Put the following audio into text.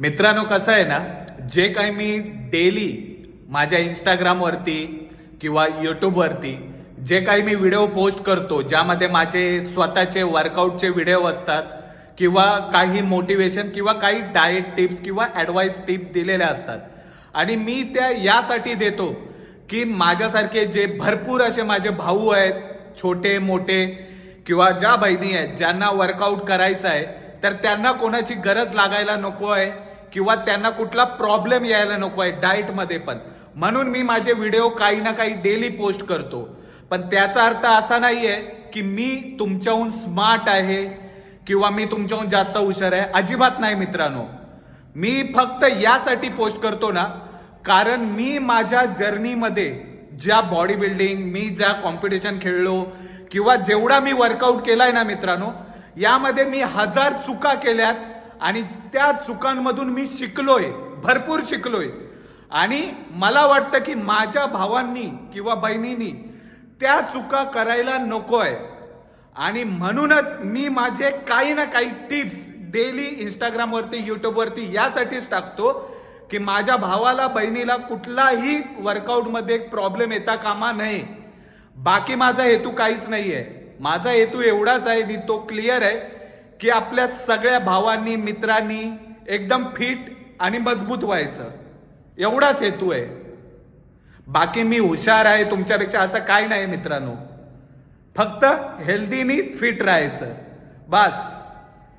मित्रांनो कसं आहे ना जे काही मी डेली माझ्या इंस्टाग्रामवरती किंवा यूट्यूबवरती जे काही मी व्हिडिओ पोस्ट करतो ज्यामध्ये माझे स्वतःचे वर्कआउटचे व्हिडिओ असतात किंवा काही मोटिवेशन किंवा काही डाएट टिप्स किंवा ॲडवाईस टिप्स दिलेल्या असतात. आणि मी त्या यासाठी देतो की माझ्यासारखे जे भरपूर असे माझे भाऊ आहेत छोटे मोठे किंवा ज्या बहिणी आहेत ज्यांना वर्कआउट करायचं आहे तर त्यांना कोणाची गरज लागायला नको आहे. किंवा त्यांना कुठला प्रॉब्लेम यायला नको आहे डाएटमध्ये पण. म्हणून मी माझे व्हिडिओ काही ना काही डेली पोस्ट करतो. पण त्याचा अर्थ असा नाही आहे की मी तुमच्याहून स्मार्ट आहे किंवा मी तुमच्याहून जास्त हुशार आहे. अजिबात नाही मित्रांनो. मी फक्त यासाठी पोस्ट करतो ना कारण मी माझ्या जर्नीमध्ये ज्या बॉडी बिल्डिंग मी ज्या कॉम्पिटिशन खेळलो किंवा जेवढा मी वर्कआउट केलाय ना मित्रांनो यामध्ये मी हजार चुका केल्यात. आणि त्या चुकांमधून मी शिकलोय भरपूर शिकलोय. आणि मला वाटतं की माझ्या भावांनी किंवा बहिणींनी त्या चुका करायला नको आहे आणि म्हणूनच मी माझे काही ना काही टिप्स डेली इंस्टाग्रामवरती युट्यूबवरती यासाठीच टाकतो की माझ्या भावाला बहिणीला कुठलाही वर्कआउटमध्ये प्रॉब्लेम येता कामा नये. बाकी माझा हेतू काहीच नाही आहे माझा हेतू एवढाच आहे आणि तो क्लिअर आहे. की आपल्या सगळ्या भावांनी मित्रांनी एकदम फिट आणि मजबूत व्हायचं. एवढाच हेतू आहे. बाकी मी हुशार आहे तुमच्यापेक्षा असं काय नाही मित्रांनो. फक्त हेल्दीनी फिट राहायचं. बस.